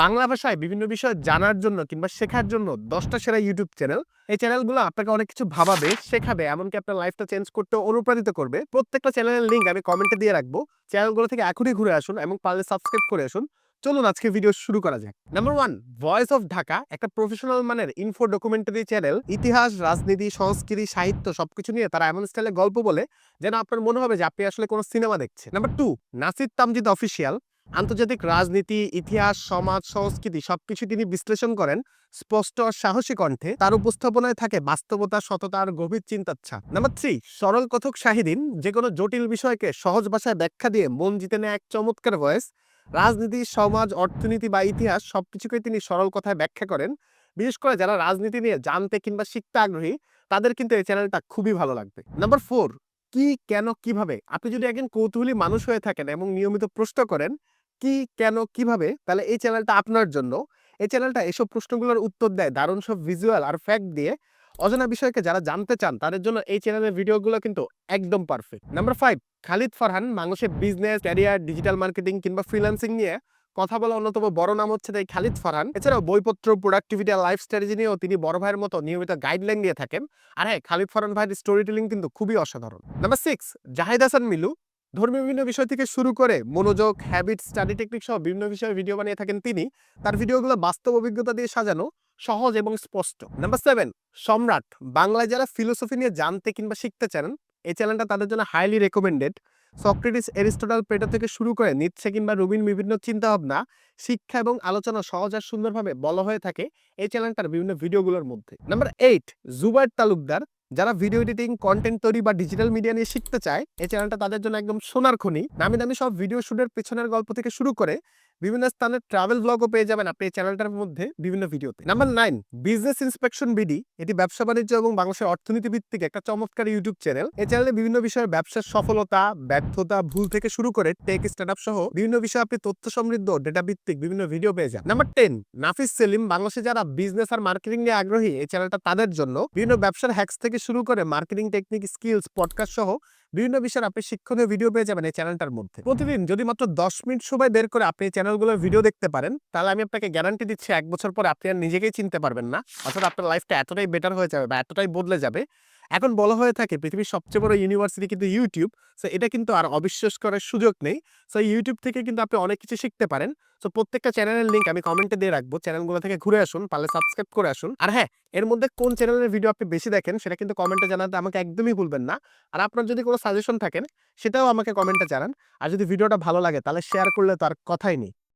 বাংলা ভাষায় বিভিন্ন বিষয় জানার জন্য কিংবা শেখার জন্য দশটা সেরা ইউটিউব চ্যানেল এই চ্যানেলগুলো আপনাকে অনেক কিছু ভাবাবে, শেখাবে, এমনকি আপনার লাইফটা চেঞ্জ করতে অনুপ্রাণিত করবে। প্রত্যেকটা চ্যানেলের লিঙ্ক আমি কমেন্টে দিয়ে রাখব। চ্যানেলগুলো থেকে এখনই ঘুরে আসুন এবং পারলে সাবস্ক্রাইব করে আসুন। চলুন আজকে ভিডিও শুরু করা যাক। Number one voice of Dhaka একটা প্রফেশনাল মানের ইনফো ডকুমেন্টারি চ্যানেল ইতিহাস, রাজনীতি, সংস্কৃতি, সাহিত্য সবকিছু নিয়ে তারা এমন স্টাইলে গল্প বলে যেন আপনার মনে হবে যে আপনি আসলে কোনো সিনেমা দেখছেন। Number two Nasir Tamjid official আন্তর্জাতিক রাজনীতি, ইতিহাস, সমাজ, সংস্কৃতি সবকিছু তিনি বিশ্লেষণ করেন স্পষ্ট সাহসী কণ্ঠে। তার উপস্থাপনায় থাকে বাস্তবতা, সততা আর গভীর চিন্তাচ্ছা। নাম্বার থ্রি, সরল কথক শাহিদিন যে কোনো জটিল বিষয়কে সহজ ভাষায় ব্যাখ্যা দিয়ে মন জিতে নেয় এক চমৎকার ভয়েস। রাজনীতি, সমাজ, অর্থনীতি বা ইতিহাস সবকিছুকে তিনি সরল কথায় ব্যাখ্যা করেন। বিশেষ করে যারা রাজনীতি নিয়ে জানতে কিংবা শিখতে আগ্রহী, তাদের কিন্তু এই চ্যানেলটা খুবই ভালো লাগবে। নাম্বার ফোর, কি, কেন, কীভাবে? আপনি যদি একজন কৌতূহলী মানুষ হয়ে থাকেন এবং নিয়মিত প্রশ্ন করেন কি, কেন, কীভাবে? তাহলে এই চ্যানেলটা আপনার জন্য। এই চ্যানেলটা এসব প্রশ্নগুলোর উত্তর দেয় দারুণ সব ভিজুয়াল আর ফ্যাক্ট দিয়ে। অজানা বিষয়কে যারা জানতে চান, তাদের জন্য এই চ্যানেলের ভিডিওগুলো কিন্তু একদম perfect number five Khalid Farhan মানুষের বিজনেস ক্যারিয়ার ডিজিটাল মার্কেটিং কিংবা ফ্রিল্যান্সিং নিয়ে কথা বলা অন্যতম বড় নাম হচ্ছে তাই খালিদ ফারহান। এছাড়াও বইপত্র প্রোডাক্টিভিটি আর লাইফ স্ট্র্যাটেজি নিয়েও তিনি বড় ভাইয়ের মতো নিয়মিত গাইডলাইন দিয়ে থাকেন। আর হ্যাঁ খালিদ ফারহান ভাইয়ের স্টোরি টেলিং কিন্তু খুবই অসাধারণ। নাম্বার সিক্স জাহিদ হাসান মিলু ধর্মীয় বিভিন্ন বিষয় থেকে শুরু করে মনোযোগ হ্যাবিট স্টাডি টেকনিক সহ বিভিন্ন বিষয়ে ভিডিও বানিয়ে থাকেন তিনি। তার ভিডিওগুলো বাস্তব অভিজ্ঞতা দিয়ে সাজানো, সহজ এবং স্পষ্ট। নাম্বার সেভেন সম্রাট। বাংলায় যারা ফিলোসফি নিয়ে জানতে কিংবা শিখতে চান, এই চ্যানেলটা তাদের জন্য highly recommended Socrates Aristotle Plato থেকে শুরু করে নিচ্ছে কিংবা রুবিন বিভিন্ন চিন্তাভাবনা, শিক্ষা এবং আলোচনা সহজ আর সুন্দরভাবে বলা হয়ে থাকে এই চ্যানেলটার বিভিন্ন ভিডিওগুলোর মধ্যে। Number eight Zubair Talukdar. যারা ভিডিও এডিটিং কন্টেন্ট তৈরি বা ডিজিটাল মিডিয়া নিয়ে শিখতে চায়, এই চ্যানেলটা তাদের জন্য একদম সোনার খনি। নামি দামি সব ভিডিও শুটের পেছনের গল্প থেকে শুরু করে বিভিন্ন স্থানের ট্রাভেল ব্লগও পেয়ে যাবেন আপনি এই চ্যানেলটার মধ্যে বিভিন্ন ভিডিওতে number nine business inspection BD এটি ব্যবসা বাণিজ্য এবং বাংলাদেশের অর্থনীতি ভিত্তিক একটা চমৎকার ইউটিউব চ্যানেল এই চ্যানেলে বিভিন্ন বিষয়ে ব্যবসার সফলতা, ব্যর্থতা, ভুল থেকে শুরু করে টেক স্টার্টআপ সহ বিভিন্ন বিষয়ে আপনি তথ্য সমৃদ্ধ ডেটা ভিত্তিক বিভিন্ন ভিডিও পেয়ে যান। নাম্বার টেন নাফিস সেলিম, বাংলাদেশে যারা বিজনেস আর মার্কেটিং নিয়ে আগ্রহী, এই চ্যানেলটা তাদের জন্য বিভিন্ন ব্যবসার হ্যাক্স থেকে শুরু করে মার্কেটিং টেকনিক স্কিলস পডকাস্ট সহ বিভিন্ন বিষয়ের আপনি শিক্ষণীয় ভিডিও পেয়ে যাবেন এই চ্যানেলটার মধ্যে। প্রতিদিন যদি মাত্র দশ মিনিট সময় বের করে আপনি চ্যানেলগুলোর ভিডিও দেখতে পারেন, তাহলে আমি আপনাকে গ্যারান্টি দিচ্ছি এক বছর পর আপনি আর নিজেকেই চিনতে পারবেন না। অর্থাৎ আপনার লাইফটা এতটাই বেটার হয়ে যাবে বা এতটাই বদলে যাবে এখন বলা হয়ে থাকে পৃথিবীর সবচেয়ে বড় ইউনিভার্সিটি কিন্তু ইউটিউব সো এটা কিন্তু আর অবিশ্বাস করার সুযোগ নেই। সো ইউটিউব থেকে কিন্তু আপনি অনেক কিছু শিখতে পারেন। সো প্রত্যেকটা চ্যানেলের লিঙ্ক আমি কমেন্টে দিয়ে রাখব। চ্যানেলগুলো থেকে ঘুরে আসুন, পারলে সাবস্ক্রাইব করে আসুন। আর হ্যাঁ এর মধ্যে কোন চ্যানেলের ভিডিও আপনি বেশি দেখেন, সেটা কিন্তু কমেন্টে জানাতে আমাকে একদমই ভুলবেন না। আর আপনার যদি কোনো সাজেশন থাকেন, সেটাও আমাকে কমেন্টে জানান। আর যদি ভিডিওটা ভালো লাগে, তাহলে শেয়ার করলে তো আর কথাই নেই।